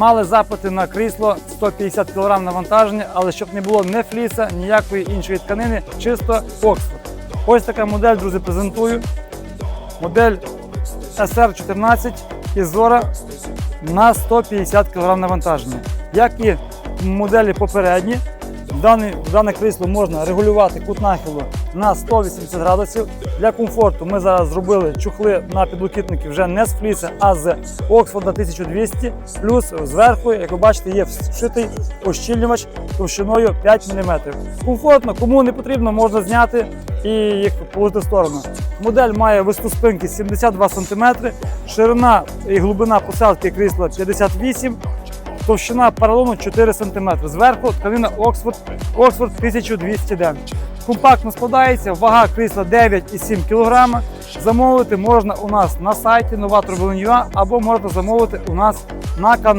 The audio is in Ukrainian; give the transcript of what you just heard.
Мали запити на крісло 150 кг навантаження, але щоб не було ні фліса, ніякої іншої тканини, чисто Оксфорд. Ось така модель, друзі, презентую. Модель SR14 Ізора на 150 кг навантаження. Як і моделі попередні, дане, дане крісло можна регулювати кут нахилу на 180 градусів. Для комфорту ми зараз зробили чухли на підлокітники вже не з фліса, а з Оксфорда 1200. Плюс зверху, як ви бачите, є вшитий ощільнювач товщиною 5 мм. Комфортно, кому не потрібно, можна зняти і їх положити в сторону. Модель має висоту спинки 72 см, ширина і глибина посадки крісла 58 Товщина поролону 4 см. Зверху тканина Oxford, Oxford 1200 ден. Компактно складається, вага крісла 9,7 кг. Замовити можна у нас на сайті Novator.ua або можна замовити у нас на каналі.